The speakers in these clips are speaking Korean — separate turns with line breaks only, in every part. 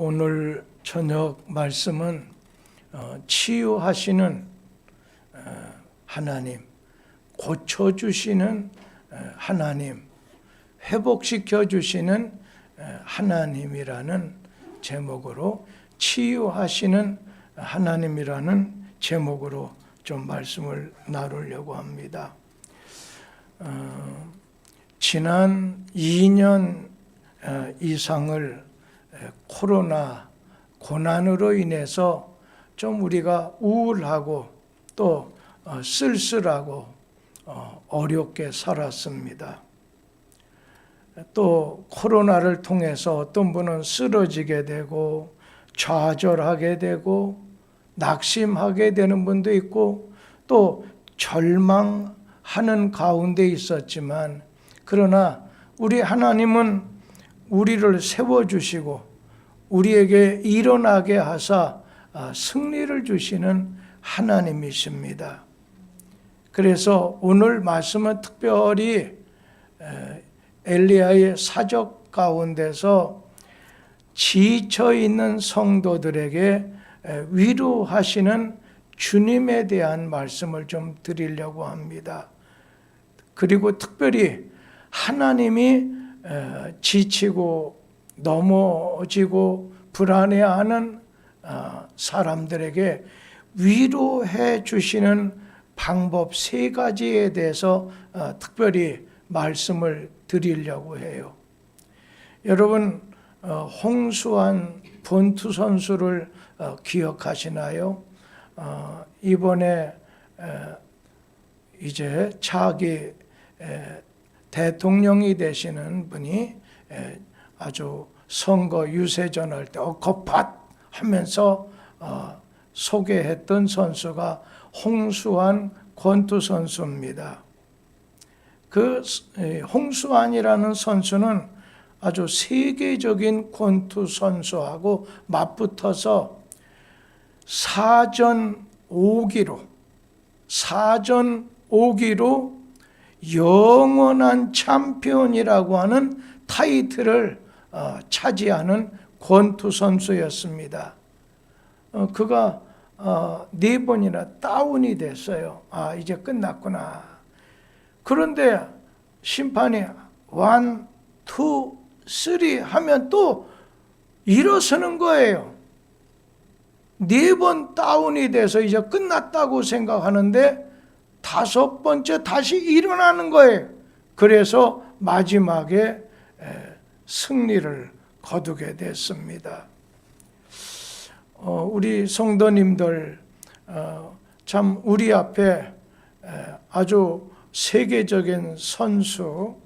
오늘 저녁 말씀은 어, 치유하시는 어, 하나님, 고쳐주시는 어, 하나님, 회복시켜 주시는 어, 하나님이라는 제목으로 치유하시는 하나님이라는 제목으로 좀 말씀을 나누려고 합니다. 어, 지난 2년 어, 이상을 에, 코로나 고난으로 인해서 좀 우리가 우울하고 또 어, 쓸쓸하고 어, 어렵게 살았습니다. 또 코로나를 통해서 어떤 분은 쓰러지게 되고 좌절하게 되고 낙심하게 되는 분도 있고 또 절망하는 가운데 있었지만 그러나 우리 하나님은 우리를 세워주시고 우리에게 일어나게 하사 아, 승리를 주시는 하나님이십니다. 그래서 오늘 말씀은 특별히 에, 엘리야의 사적 가운데서 지쳐 있는 성도들에게 에, 위로하시는 주님에 대한 말씀을 좀 드리려고 합니다. 그리고 특별히 하나님이 에, 지치고 넘어지고 불안해하는 아, 사람들에게 위로해 주시는 방법 세 가지에 대해서 아, 특별히 말씀을 드리려고 해요. 여러분 어, 홍수환 본투 선수를 어, 기억하시나요? 어, 이번에 이제 차기 대통령이 되시는 분이 아주 선거 유세전 할 때 어컷팟 하면서 소개했던 선수가 홍수환 권투 선수입니다. 그 홍수환이라는 선수는 아주 세계적인 권투 선수하고 맞붙어서 사전 5기로 사전 5기로 영원한 챔피언이라고 하는 타이틀을 어, 차지하는 권투 선수였습니다. 어, 그가 어, 네 번이나 다운이 됐어요. 아 이제 끝났구나. 그런데 심판이 원, 투, 쓰리 하면 또 일어서는 거예요. 네 번 다운이 돼서 이제 끝났다고 생각하는데 다섯 번째 다시 일어나는 거예요. 그래서 마지막에 승리를 거두게 됐습니다. 어, 우리 성도님들 어, 참 우리 앞에 아주 세계적인 선수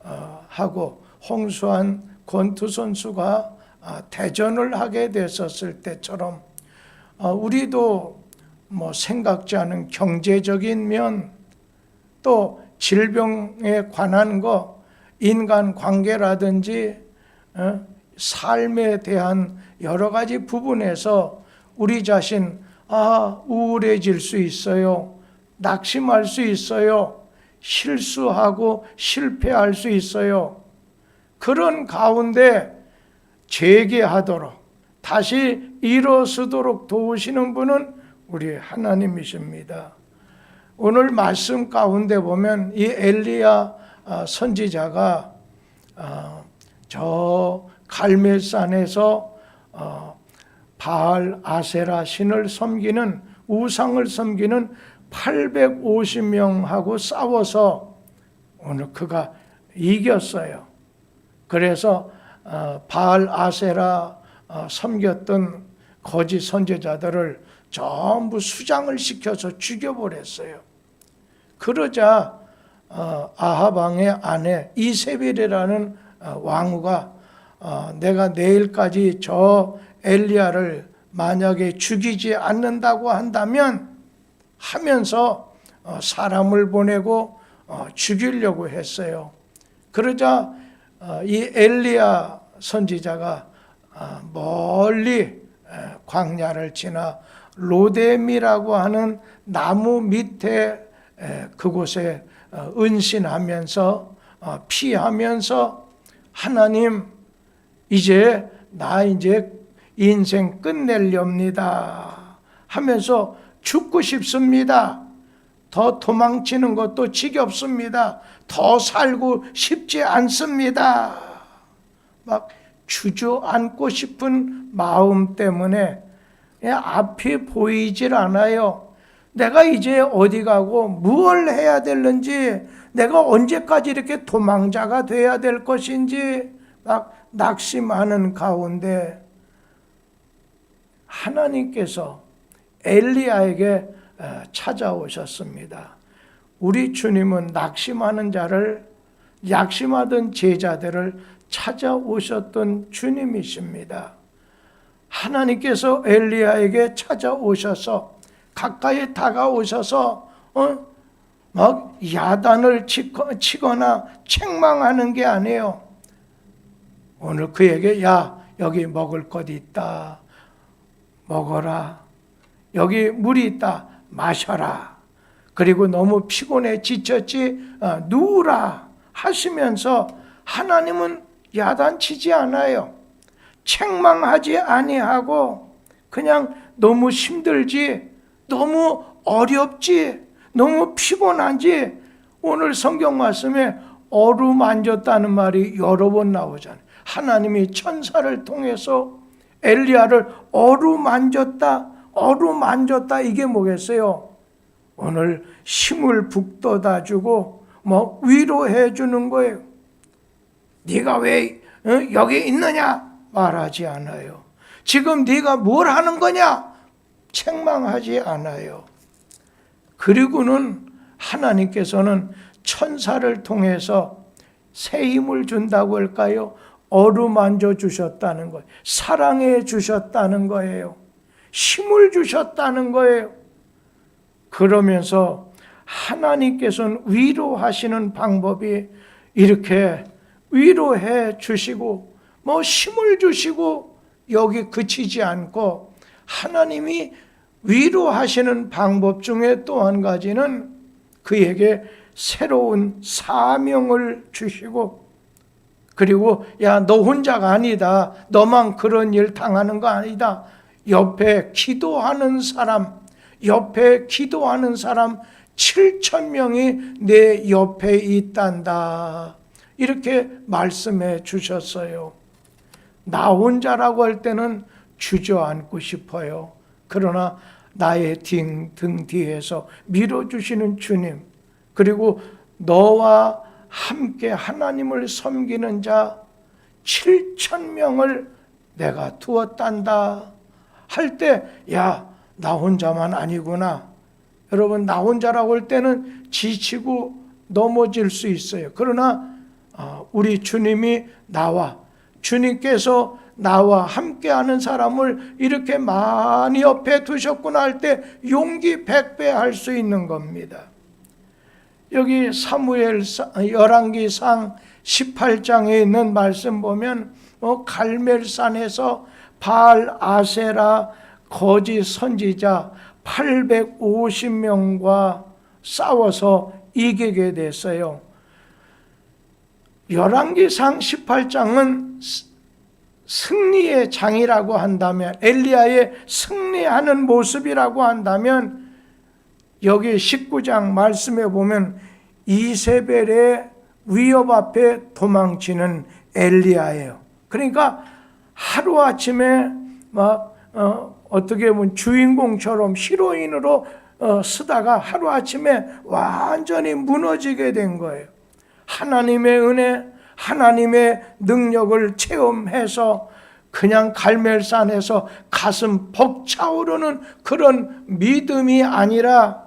어, 하고 홍수한 권투 선수가 아, 대전을 하게 됐었을 때처럼 우리도 뭐 생각지 않은 경제적인 면 또 질병에 관한 거 인간 관계라든지 삶에 대한 여러 가지 부분에서 우리 자신 아 우울해질 수 있어요. 낙심할 수 있어요. 실수하고 실패할 수 있어요. 그런 가운데 재개하도록 다시 일어서도록 도우시는 분은 우리 하나님이십니다. 오늘 말씀 가운데 보면 이 엘리야 아, 선지자가 아, 저 갈멜산에서 어, 바알 아세라 신을 섬기는 우상을 섬기는 850명하고 싸워서 오늘 그가 이겼어요. 그래서 어, 바알 아세라 어, 섬겼던 거짓 선제자들을 전부 수장을 시켜서 죽여버렸어요. 그러자 아하방의 아내 이세벨이라는 왕후가 내가 내일까지 저 엘리야를 만약에 죽이지 않는다고 한다면 하면서 어, 사람을 보내고 어, 죽이려고 했어요. 그러자 어, 이 엘리야 선지자가 멀리 광야를 지나 로뎀이라고 하는 나무 밑에 그곳에 은신하면서 피하면서 하나님 이제 나 이제 인생 끝낼렵니다. 하면서 죽고 싶습니다. 더 도망치는 것도 지겹습니다. 더 살고 싶지 않습니다. 막 주저앉고 싶은 마음 때문에 앞이 보이질 않아요. 내가 이제 어디 가고 무엇을 해야 되는지, 내가 언제까지 이렇게 도망자가 돼야 될 것인지 막 낙심하는 가운데 하나님께서 엘리야에게 어, 찾아오셨습니다. 우리 주님은 낙심하는 자를 약심하던 제자들을 찾아오셨던 주님이십니다. 하나님께서 엘리야에게 찾아오셔서 가까이 다가오셔서 어? 막 야단을 치거나 책망하는 게 아니에요. 오늘 그에게 야 여기 먹을 것 있다. 먹어라. 여기 물이 있다. 마셔라. 그리고 너무 피곤해 지쳤지 어, 누우라 하시면서 하나님은 야단치지 않아요. 책망하지 아니하고 그냥 너무 힘들지 너무 어렵지 너무 피곤한지 오늘 성경 말씀에 어루만졌다는 말이 여러 번 나오잖아요. 하나님이 천사를 통해서 엘리야를 어루만졌다, 어루만졌다 이게 뭐겠어요? 오늘 힘을 북돋아 주고 뭐 위로해 주는 거예요. 네가 왜 어, 여기 있느냐 말하지 않아요. 지금 네가 뭘 하는 거냐 책망하지 않아요. 그리고는 하나님께서는 천사를 통해서 새 힘을 준다고 할까요? 어루만져 주셨다는 거예요. 사랑해 주셨다는 거예요. 힘을 주셨다는 거예요. 그러면서 하나님께서는 위로하시는 방법이 이렇게 위로해 주시고 뭐 힘을 주시고 여기 그치지 않고 하나님이 위로하시는 방법 중에 또 한 가지는 그에게 새로운 사명을 주시고 그리고 야 너 혼자가 아니다. 너만 그런 일 당하는 거 아니다. 옆에 기도하는 사람, 옆에 기도하는 사람 7천 명이 내 옆에 있단다. 이렇게 말씀해 주셨어요. 나 혼자라고 할 때는 주저앉고 싶어요. 그러나 나의 등, 등 뒤에서 밀어주시는 주님, 그리고 너와 함께 하나님을 섬기는 자 7천 명을 내가 두었단다 할 때, 야, 나 혼자만 아니구나. 여러분, 나 혼자라고 할 때는 지치고 넘어질 수 있어요. 그러나 어, 우리 주님이 나와 주님께서 나와 함께하는 사람을 이렇게 많이 옆에 두셨구나 할 때 용기 백배 할 수 있는 겁니다. 여기 사무엘 열왕기 상 18장에 있는 말씀 보면 어, 갈멜산에서 바알 아세라 거짓 선지자 850명과 싸워서 이기게 됐어요. 열왕기상 18장은 승리의 장이라고 한다면 엘리야의 승리하는 모습이라고 한다면 여기 19장 말씀에 보면 이세벨의 위협 앞에 도망치는 엘리야예요. 그러니까 하루 아침에 막 어, 어떻게 보면 주인공처럼 히로인으로 어, 쓰다가 하루 아침에 완전히 무너지게 된 거예요. 하나님의 은혜, 하나님의 능력을 체험해서 그냥 갈멜산에서 가슴 벅차오르는 그런 믿음이 아니라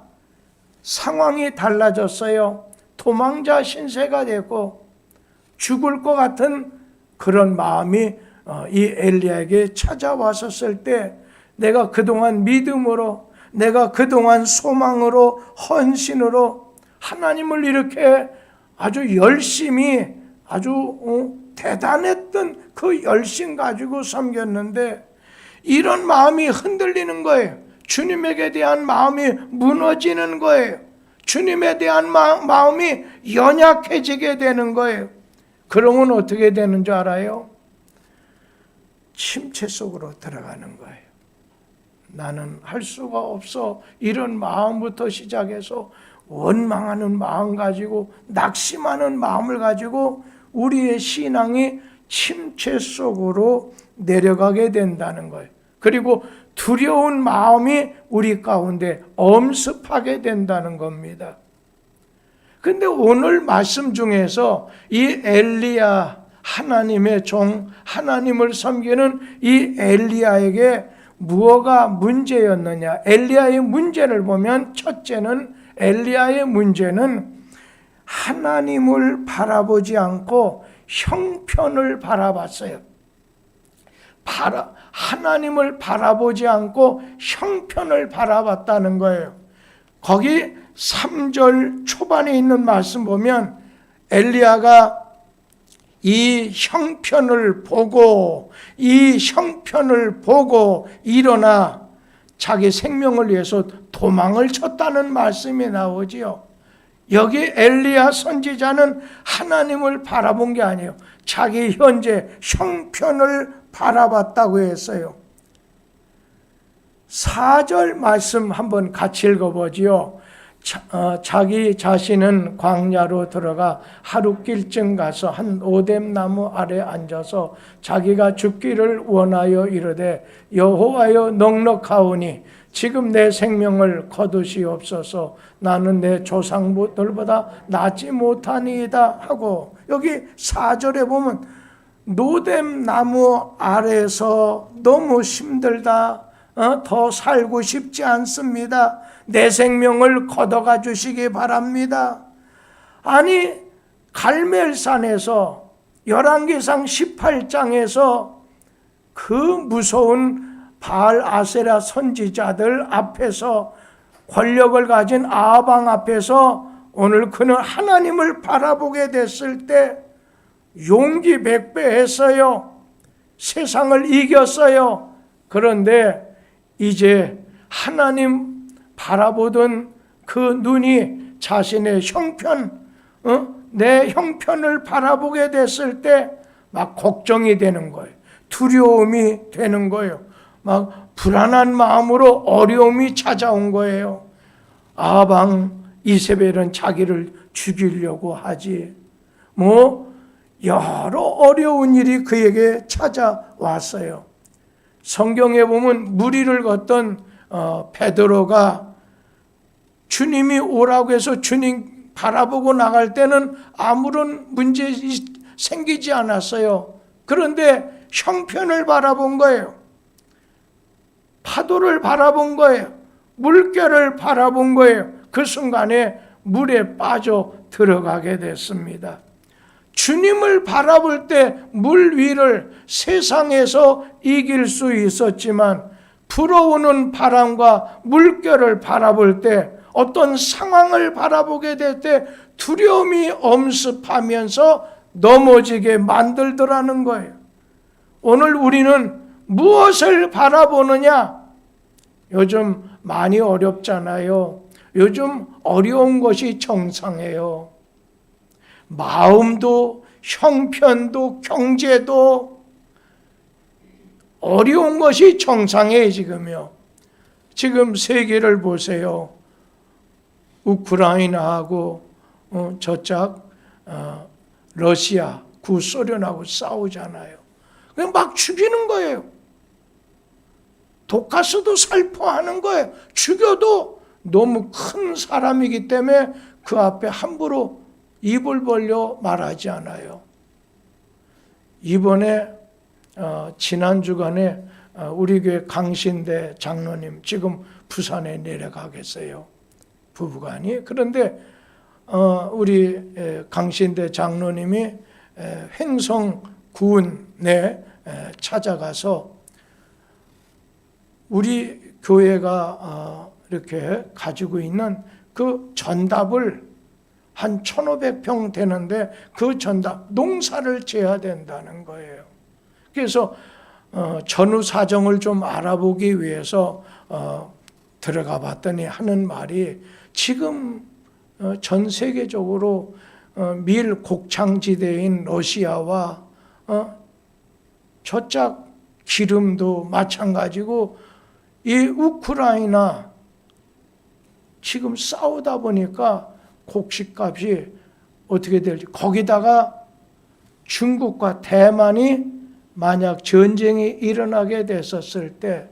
상황이 달라졌어요. 도망자 신세가 되고 죽을 것 같은 그런 마음이 어, 이 엘리야에게 찾아왔었을 때 내가 그동안 믿음으로 내가 그동안 소망으로 헌신으로 하나님을 이렇게 아주 열심히 아주 어, 대단했던 그 열심 가지고 섬겼는데 이런 마음이 흔들리는 거예요. 주님에게 대한 마음이 무너지는 거예요. 주님에 대한 마, 마음이 연약해지게 되는 거예요. 그러면 어떻게 되는 줄 알아요? 침체 속으로 들어가는 거예요. 나는 할 수가 없어. 이런 마음부터 시작해서 원망하는 마음 가지고 낙심하는 마음을 가지고 우리의 신앙이 침체 속으로 내려가게 된다는 거예요. 그리고 두려운 마음이 우리 가운데 엄습하게 된다는 겁니다. 근데 오늘 말씀 중에서 이 엘리야 하나님의 종 하나님을 섬기는 이 엘리야에게 무엇가 문제였느냐? 엘리야의 문제를 보면 첫째는 엘리야의 문제는 하나님을 바라보지 않고 형편을 바라봤어요. 바라, 하나님을 바라보지 않고 형편을 바라봤다는 거예요. 거기 3절 초반에 있는 말씀 보면 엘리야가 이 형편을 보고 이 형편을 보고 일어나 자기 생명을 위해서 도망을 쳤다는 말씀이 나오지요. 여기 엘리야 선지자는 하나님을 바라본 게 아니에요. 자기 현재 형편을 바라봤다고 했어요. 4절 말씀 한번 같이 읽어보지요. 자, 기 자신은 광야로 들어가 하루길쯤 가서 한 오뎀 나무 아래 앉아서 자기가 죽기를 원하여 이르되 여호와여 넉넉하오니 지금 내 생명을 거두시옵소서 나는 내 조상들보다 낫지 못하니이다 하고 여기 4절에 보면 노뎀 나무 아래서 너무 힘들다 어? 더 살고 싶지 않습니다. 내 생명을 걷어가 주시기 바랍니다. 아니 갈멜산에서 열왕기상 18장에서 그 무서운 바알 아세라 선지자들 앞에서 권력을 가진 아방 앞에서 오늘 그는 하나님을 바라보게 됐을 때 용기 백배했어요. 세상을 이겼어요. 그런데 이제 하나님 바라보던 그 눈이 자신의 형편, 어? 내 형편을 바라보게 됐을 때 막 걱정이 되는 거예요. 두려움이 되는 거예요. 막 불안한 마음으로 어려움이 찾아온 거예요. 아방 이세벨은 자기를 죽이려고 하지. 뭐 여러 어려운 일이 그에게 찾아왔어요. 성경에 보면 무리를 걷던 어, 베드로가 주님이 오라고 해서 주님 바라보고 나갈 때는 아무런 문제 생기지 않았어요. 그런데 형편을 바라본 거예요. 파도를 바라본 거예요. 물결을 바라본 거예요. 그 순간에 물에 빠져 들어가게 됐습니다. 주님을 바라볼 때 물 위를 세상에서 이길 수 있었지만 불어오는 바람과 물결을 바라볼 때 어떤 상황을 바라보게 될 때 두려움이 엄습하면서 넘어지게 만들더라는 거예요. 오늘 우리는 무엇을 바라보느냐? 요즘 많이 어렵잖아요. 요즘 어려운 것이 정상이에요. 마음도 형편도 경제도 어려운 것이 정상이에요 지금요. 지금 세계를 보세요. 우크라이나하고 어, 저쪽 어, 러시아 구소련하고 싸우잖아요. 그냥 막 죽이는 거예요. 독가스도 살포하는 거예요. 죽여도 너무 큰 사람이기 때문에 그 앞에 함부로 입을 벌려 말하지 않아요. 이번에 어, 지난 주간에 어, 우리 교회 강신대 장로님 지금 부산에 내려가 계세요. 부부간이 그런데 어, 우리 에, 강신대 장로님이 에, 횡성 에, 찾아가서 우리 교회가 어, 이렇게 가지고 있는 그 전답을 한 1,500평 되는데 그 전답 농사를 지어야 된다는 거예요. 그래서 어, 전후 사정을 좀 알아보기 위해서 어, 들어가 봤더니 하는 말이 지금 어, 전 세계적으로 어, 밀 곡창지대인 러시아와 어, 저짝 기름도 마찬가지고 이 우크라이나 지금 싸우다 보니까 곡식값이 어떻게 될지 거기다가 중국과 대만이 만약 전쟁이 일어나게 됐었을 때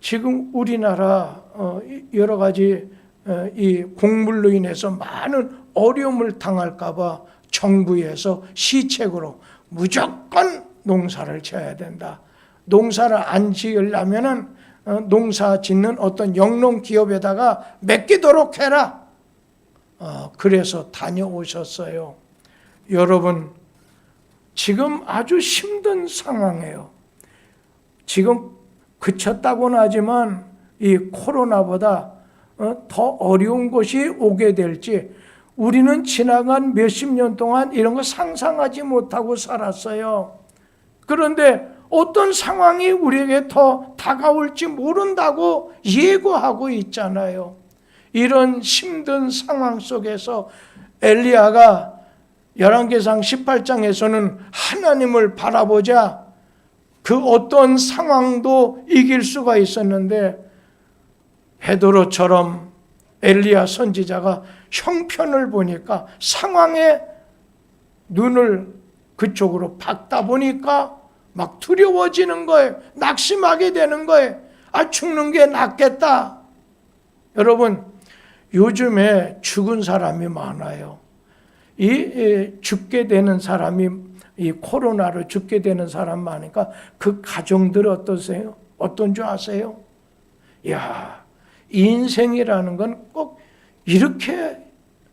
지금 우리나라 어, 이- 여러 가지 어, 이 곡물로 인해서 많은 어려움을 당할까봐 정부에서 시책으로 무조건 농사를 지어야 된다. 농사를 안 지으려면은 어, 농사 짓는 어떤 영농 기업에다가 맡기도록 해라. 어, 그래서 다녀오셨어요. 여러분, 지금 아주 힘든 상황이에요. 지금 그쳤다고는 하지만 이 코로나보다 어, 더 어려운 것이 오게 될지 우리는 지나간 몇십 년 동안 이런 거 상상하지 못하고 살았어요. 그런데 어떤 상황이 우리에게 더 다가올지 모른다고 예고하고 있잖아요. 이런 힘든 상황 속에서 엘리야가 열왕기상 18장에서는 하나님을 바라보자 그 어떤 상황도 이길 수가 있었는데 베드로처럼 엘리야 선지자가 형편을 보니까 상황에 눈을 그쪽으로 박다 보니까 막 두려워지는 거예요. 낙심하게 되는 거예요. 아 죽는 게 낫겠다. 여러분 요즘에 죽은 사람이 많아요. 이, 이 죽게 되는 사람이 이 코로나로 죽게 되는 사람 많으니까 그 가정들 어떠세요? 어떤 줄 아세요? 야, 인생이라는 건 꼭 이렇게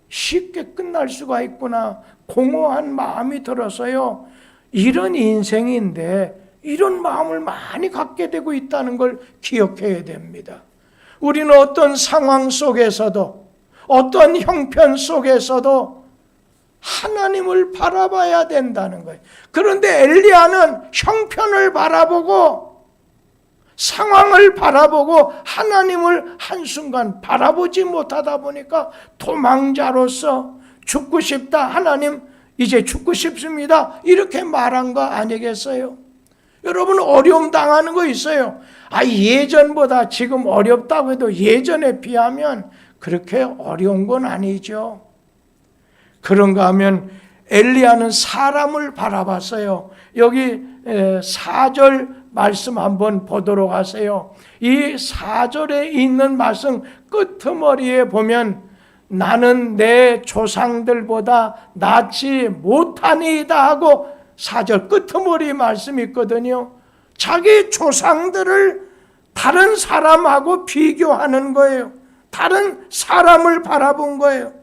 쉽게 끝날 수가 있구나. 공허한 마음이 들어서요. 이런 인생인데 이런 마음을 많이 갖게 되고 있다는 걸 기억해야 됩니다. 우리는 어떤 상황 속에서도 어떤 형편 속에서도 하나님을 바라봐야 된다는 거예요. 그런데 엘리야는 형편을 바라보고 상황을 바라보고 하나님을 한순간 바라보지 못하다 보니까 도망자로서 죽고 싶다. 하나님 이제 죽고 싶습니다. 이렇게 말한 거 아니겠어요? 여러분 어려움 당하는 거 있어요. 아 예전보다 지금 어렵다고 해도 예전에 비하면 그렇게 어려운 건 아니죠. 그런가 하면 엘리야는 사람을 바라봤어요. 여기 4절 말씀 한번 보도록 하세요. 이 4절에 있는 말씀 끄트머리에 보면 나는 내 조상들보다 낫지 못하니이다 하고 4절 끄트머리 말씀이 있거든요. 자기 조상들을 다른 사람하고 비교하는 거예요. 다른 사람을 바라본 거예요.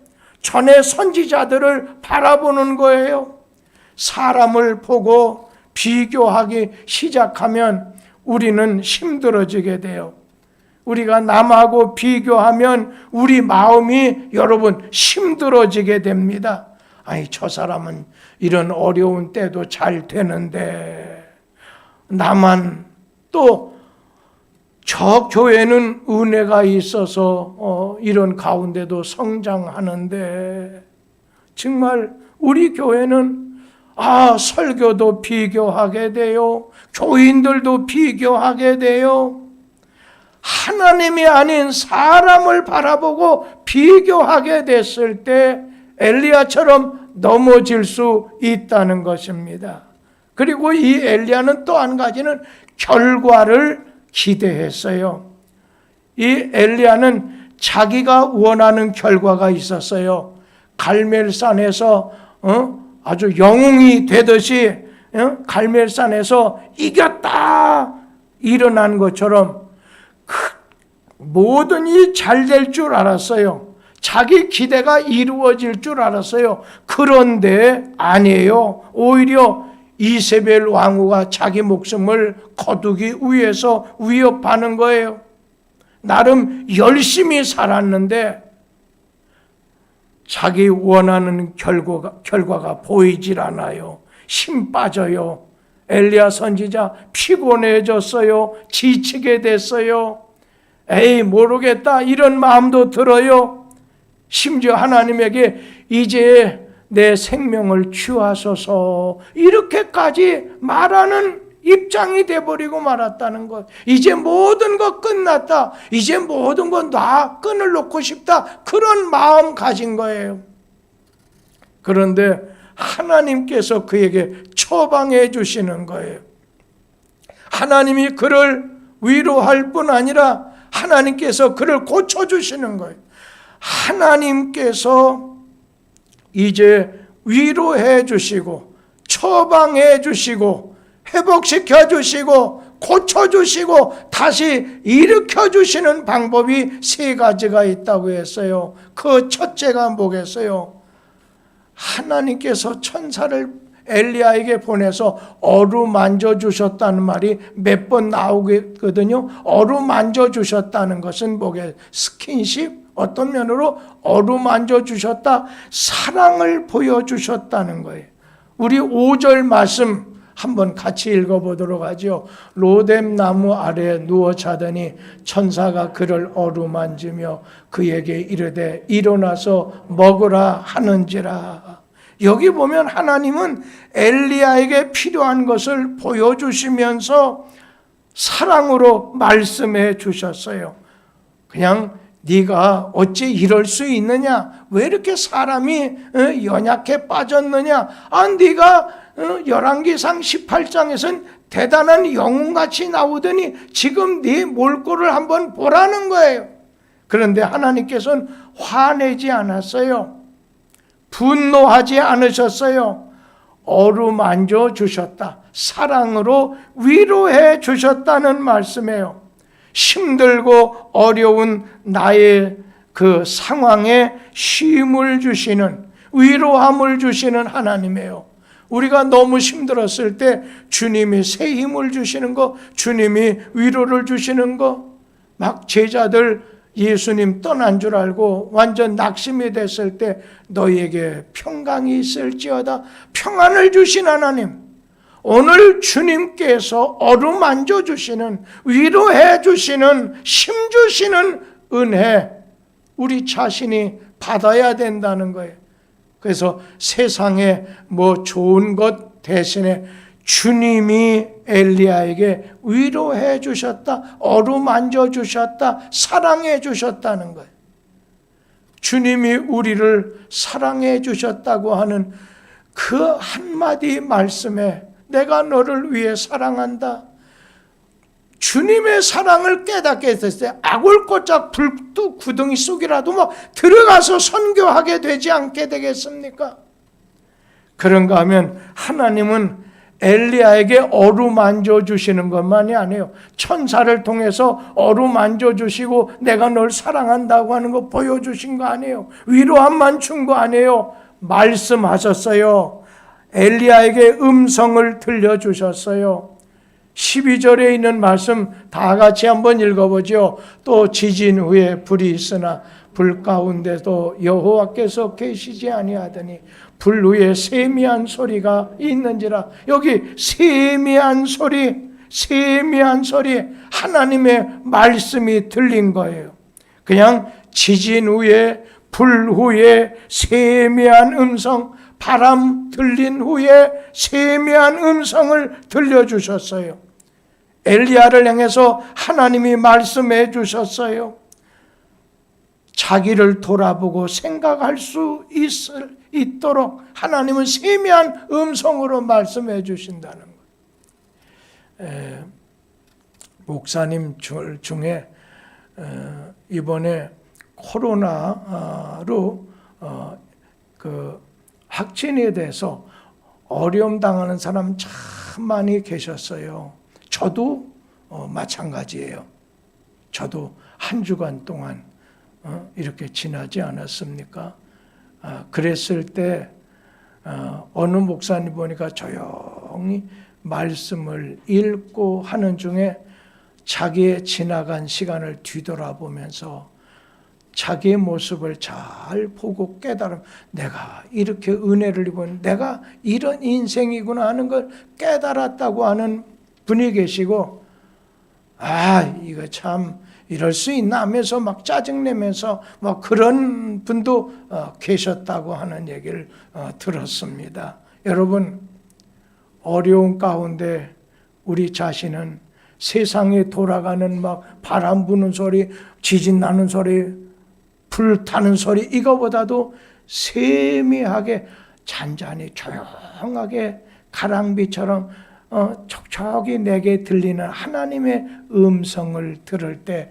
전에 선지자들을 바라보는 거예요. 사람을 보고 비교하기 시작하면 우리는 힘들어지게 돼요. 우리가 남하고 비교하면 우리 마음이 여러분 힘들어지게 됩니다. 아니, 저 사람은 이런 어려운 때도 잘 되는데, 나만 또 저 교회는 은혜가 있어서 어, 이런 가운데도 성장하는데 정말 우리 교회는 아 설교도 비교하게 돼요. 교인들도 비교하게 돼요. 하나님이 아닌 사람을 바라보고 비교하게 됐을 때 엘리야처럼 넘어질 수 있다는 것입니다. 그리고 이 엘리야는 또 한 가지는 결과를 기대했어요. 이 엘리야는 자기가 원하는 결과가 있었어요. 갈멜산에서 어? 아주 영웅이 되듯이 어? 갈멜산에서 이겼다 일어난 것처럼 이잘될 줄 알았어요. 자기 기대가 이루어질 줄 알았어요. 그런데 아니에요. 오히려 이세벨 왕후가 자기 목숨을 거두기 위해서 위협하는 거예요. 나름 열심히 살았는데 자기 원하는 결과가, 결과가 보이질 않아요. 힘 빠져요. 엘리야 선지자 피곤해졌어요. 지치게 됐어요. 에이 모르겠다 이런 마음도 들어요. 심지어 하나님에게 이제 내 생명을 취하소서 이렇게까지 말하는 입장이 돼버리고 말았다는 것. 이제 모든 것 끝났다. 이제 모든 것다 끈을 놓고 싶다. 그런 마음 가진 거예요. 그런데 하나님께서 그에게 처방해 주시는 거예요. 하나님이 그를 위로할 뿐 아니라 하나님께서 그를 고쳐 주시는 거예요. 하나님께서 이제 위로해 주시고 처방해 주시고 회복시켜 주시고 고쳐 주시고 다시 일으켜 주시는 방법이 세 가지가 있다고 했어요. 그 첫째가 뭐겠어요? 하나님께서 천사를 엘리야에게 보내서 어루만져 주셨다는 말이 몇 번 나오거든요. 어루만져 주셨다는 것은 뭐게 스킨십 어떤 면으로 어루만져 주셨다 사랑을 보여 주셨다는 거예요. 우리 5절 말씀 한번 같이 읽어보도록 하죠. 로뎀 나무 아래 누워 자더니 천사가 그를 어루만지며 그에게 이르되 일어나서 먹으라 하는지라. 여기 보면 하나님은 엘리야에게 필요한 것을 보여주시면서 사랑으로 말씀해 주셨어요. 그냥 네가 어찌 이럴 수 있느냐? 왜 이렇게 사람이 어, 연약해 빠졌느냐? 아, 네가 어, 열왕기상 18장에선 대단한 영웅같이 나오더니 지금 네 몰골을 한번 보라는 거예요. 그런데 하나님께서는 화내지 않았어요. 분노하지 않으셨어요. 어루만져 주셨다. 사랑으로 위로해 주셨다는 말씀이에요. 힘들고 어려운 나의 그 상황에 쉼을 주시는 위로함을 주시는 하나님이에요. 우리가 너무 힘들었을 때 주님이 새 힘을 주시는 거, 주님이 위로를 주시는 거, 막 제자들 예수님 떠난 줄 알고 완전 낙심이 됐을 때 너희에게 평강이 있을지어다 평안을 주신 하나님. 오늘 주님께서 어루만져 주시는 위로해 주시는 힘 주시는 은혜 우리 자신이 받아야 된다는 거예요. 그래서 세상에 뭐 좋은 것 대신에 주님이 엘리야에게 위로해 주셨다, 어루만져 주셨다, 사랑해 주셨다는 거예요. 주님이 우리를 사랑해 주셨다고 하는 그 한마디 말씀에 내가 너를 위해 사랑한다. 주님의 사랑을 깨닫게 됐을 때 아골고짝 불도 구덩이 속이라도 뭐 들어가서 선교하게 되지 않게 되겠습니까? 그런가 하면 하나님은 엘리야에게 어루만져 주시는 것만이 아니에요. 천사를 통해서 어루만져 주시고 내가 널 사랑한다고 하는 거 보여주신 거 아니에요. 위로함만 준 거 아니에요. 말씀하셨어요. 엘리야에게 음성을 들려주셨어요. 12절에 있는 말씀 다 같이 한번 읽어보죠. 또 지진 후에 불이 있으나 불 가운데도 여호와께서 계시지 아니하더니 불 위에 세미한 소리가 있는지라 여기 세미한 소리 세미한 소리 하나님의 말씀이 들린 거예요. 그냥 지진 후에 불 후에 세미한 음성 바람 들린 후에 세미한 음성을 들려주셨어요. 엘리야를 향해서 하나님이 말씀해 주셨어요. 자기를 돌아보고 생각할 수 있을, 있도록 하나님은 세미한 음성으로 말씀해 주신다는 것. 에, 목사님 중에 에, 이번에 코로나로 어, 그 확진에 대해서 어려움 당하는 사람 참 많이 계셨어요. 저도 어, 마찬가지예요. 저도 한 주간 동안 어, 이렇게 지나지 않았습니까? 아, 그랬을 때 어, 어느 목사님 보니까 조용히 말씀을 읽고 하는 중에 자기의 지나간 시간을 뒤돌아보면서 자기의 모습을 잘 보고 깨달음 내가 이렇게 은혜를 입은 내가 이런 인생이구나 하는 걸 깨달았다고 하는 분이 계시고 아 이거 참 이럴 수 있나 하면서 막 짜증내면서 뭐 그런 분도 어, 계셨다고 하는 얘기를 어, 들었습니다. 여러분 어려운 가운데 우리 자신은 세상에 돌아가는 막 바람 부는 소리, 지진 나는 소리, 불 타는 소리 이거보다도 세미하게 잔잔히 조용하게 가랑비처럼 어, 촉촉이 내게 들리는 하나님의 음성을 들을 때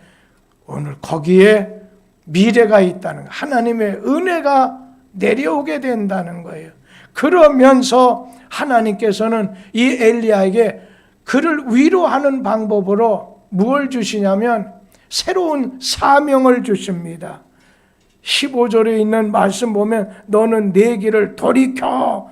오늘 거기에 미래가 있다는 거, 하나님의 은혜가 내려오게 된다는 거예요. 그러면서 하나님께서는 이 엘리야에게 그를 위로하는 방법으로 무엇을 주시냐면 새로운 사명을 주십니다. 15절에 있는 말씀 보면 너는 내 길을 돌이켜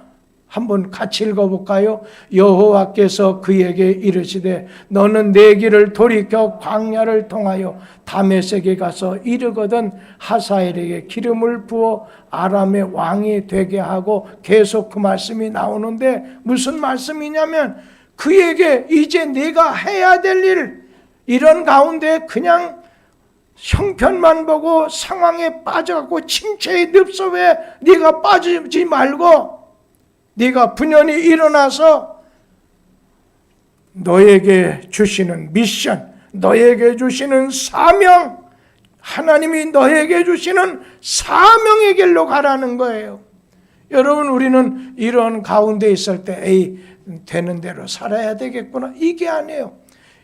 한번 같이 읽어볼까요? 여호와께서 그에게 이르시되 너는 내 길을 돌이켜 광야를 통하여 다메섹에 가서 이르거든 하사엘에게 기름을 부어 아람의 왕이 되게 하고 계속 그 말씀이 나오는데 무슨 말씀이냐면 그에게 이제 네가 해야 될 일 이런 가운데 그냥 형편만 보고 상황에 빠져갖고 침체의 늪속에 네가 빠지지 말고 네가 분연히 일어나서 너에게 주시는 미션, 너에게 주시는 사명, 하나님이 너에게 주시는 사명의 길로 가라는 거예요. 여러분 우리는 이런 가운데 있을 때 에이 되는 대로 살아야 되겠구나 이게 아니에요.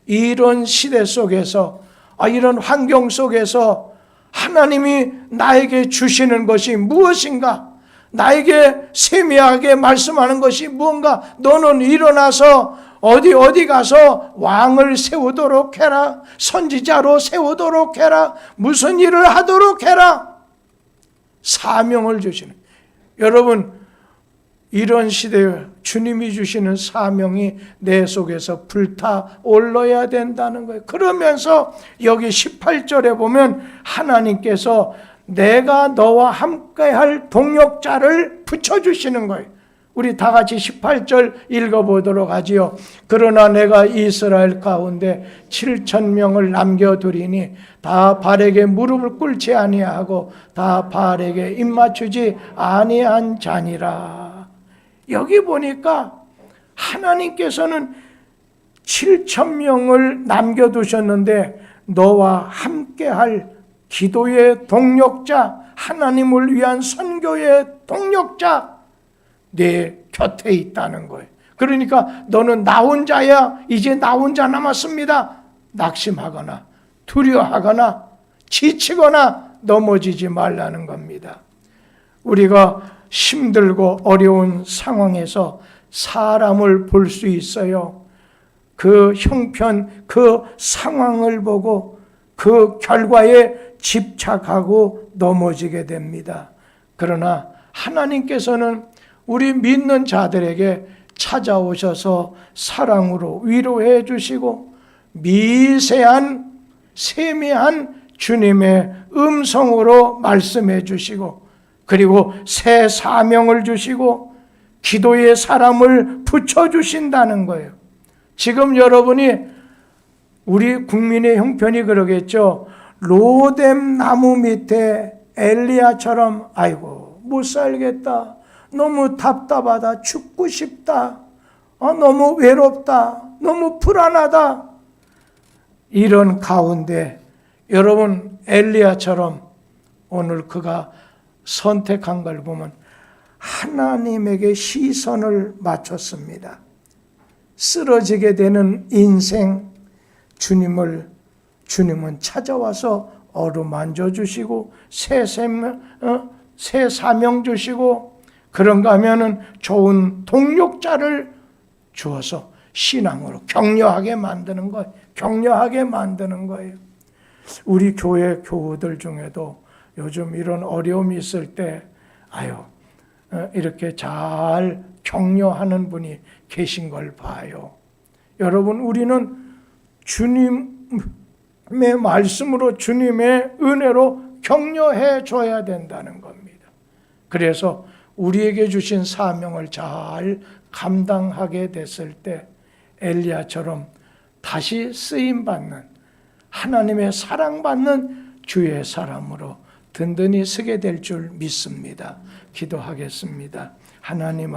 이런 시대 속에서 아 이런 환경 속에서 하나님이 나에게 주시는 것이 무엇인가? 나에게 세미하게 말씀하는 것이 무언가? 너는 일어나서 어디 어디 가서 왕을 세우도록 해라. 선지자로 세우도록 해라. 무슨 일을 하도록 해라. 사명을 주시는. 여러분 이런 시대에 주님이 주시는 사명이 내 속에서 불타 올라야 된다는 거예요. 그러면서 여기 18절에 보면 하나님께서 내가 너와 함께 할 동역자를 붙여주시는 거예요. 우리 다 같이 18절 읽어보도록 하지요. 그러나 내가 이스라엘 가운데 7천 명을 남겨두리니 다 발에게 무릎을 꿇지 아니하고 다 발에게 입 맞추지 아니한 자니라. 여기 보니까 하나님께서는 7천 명을 남겨두셨는데 너와 함께할 기도의 동력자, 하나님을 위한 선교의 동력자, 내 곁에 있다는 거예요. 그러니까 너는 나 혼자야. 이제 나 혼자 남았습니다. 낙심하거나 두려워하거나 지치거나 넘어지지 말라는 겁니다. 우리가 힘들고 어려운 상황에서 사람을 볼 수 있어요. 그 형편, 그 상황을 보고 그 결과에 집착하고 넘어지게 됩니다. 그러나 하나님께서는 우리 믿는 자들에게 찾아오셔서 사랑으로 위로해 주시고 미세한 세미한 주님의 음성으로 말씀해 주시고 그리고 새 사명을 주시고 기도의 사람을 붙여 주신다는 거예요. 지금 여러분이 우리 국민의 형편이 그러겠죠. 로뎀 나무 밑에 엘리야처럼 아이고 못 살겠다. 너무 답답하다. 죽고 싶다. 어, 너무 외롭다. 너무 불안하다. 이런 가운데 여러분 엘리야처럼 오늘 그가 선택한 걸 보면 하나님에게 시선을 맞췄습니다. 쓰러지게 되는 인생 주님을 주님은 찾아와서 어루만져 주시고 새 사명, 어? 새 사명 주시고 그런가 하면은 좋은 동력자를 주어서 신앙으로 격려하게 만드는 거예요. 격려하게 만드는 거예요. 우리 교회 교우들 중에도 요즘 이런 어려움이 있을 때 아유 어, 이렇게 잘 격려하는 분이 계신 걸 봐요. 여러분 우리는 주님 의 말씀으로 주님의 은혜로 격려해 줘야 된다는 겁니다. 그래서 우리에게 주신 사명을 잘 감당하게 됐을 때 엘리야처럼 다시 쓰임 받는 하나님의 사랑받는 주의 사람으로 든든히 서게 될 줄 믿습니다. 기도하겠습니다. 하나님